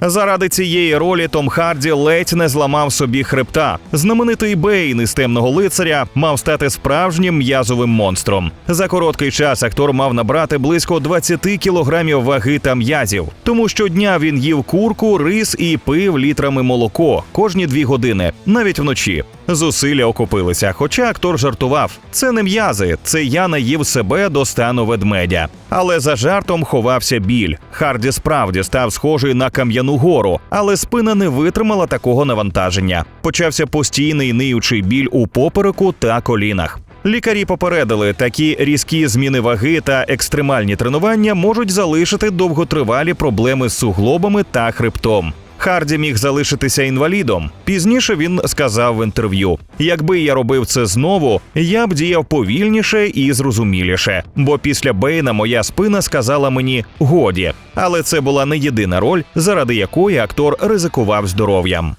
Заради цієї ролі Том Харді ледь не зламав собі хребта. Знаменитий Бейн із темного лицаря мав стати справжнім м'язовим монстром. За короткий час актор мав набрати близько 20 кілограмів ваги та м'язів. Тому щодня він їв курку, рис і пив літрами молоко кожні дві години, навіть вночі. Зусилля окупилися, хоча актор жартував. Це не м'язи, це я наїв себе до стану ведмедя. Але за жартом ховався біль. Харді справді став схожий на кам'яну гору, але спина не витримала такого навантаження. Почався постійний ниючий біль у попереку та колінах. Лікарі попередили, такі різкі зміни ваги та екстремальні тренування можуть залишити довготривалі проблеми з суглобами та хребтом. Харді міг залишитися інвалідом. Пізніше він сказав в інтерв'ю: якби я робив це знову, я б діяв повільніше і зрозуміліше. Бо після Бейна моя спина сказала мені годі. Але це була не єдина роль, заради якої актор ризикував здоров'ям.